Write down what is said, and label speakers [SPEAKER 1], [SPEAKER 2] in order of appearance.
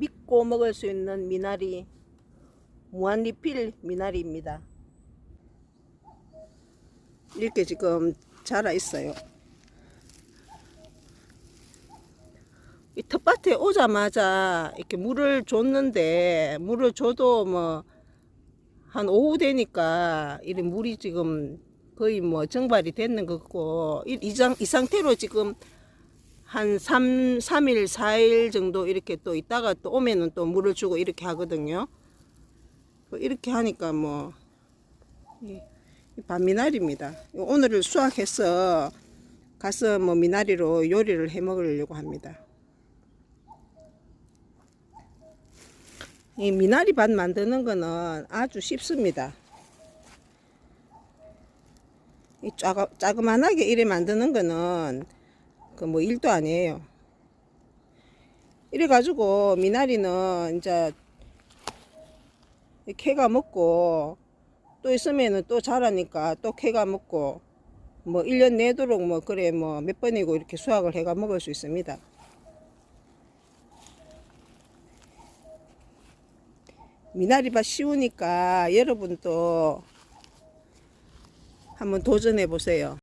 [SPEAKER 1] 굽고 먹을 수 있는 미나리 무한리필 미나리입니다. 이렇게 지금 자라 있어요. 이 텃밭에 오자마자 이렇게 물을 줬는데 물을 줘도 뭐 한 오후 되니까 이 물이 지금 거의 뭐 정발이 됐는 것 같고 이, 이, 장, 이 상태로 지금 한 3, 3일, 4일 정도 이렇게 또 있다가 또 오면은 또 물을 주고 이렇게 하거든요. 그 이렇게 하니까 뭐, 밤미나리입니다. 오늘을 수확해서 가서 뭐 미나리로 요리를 해 먹으려고 합니다. 이 미나리 밭 만드는 거는 아주 쉽습니다. 이 작아, 자그만하게 이래 만드는 거는 그 뭐 일도 아니에요. 이래 가지고 미나리는 이제 캐가 먹고 또 있으면은 또 자라니까 또 캐가 먹고 뭐 1년 내도록 뭐 그래 뭐 몇 번이고 이렇게 수확을 해가 먹을 수 있습니다. 미나리밭 쉬우니까 여러분도 한번 도전해 보세요.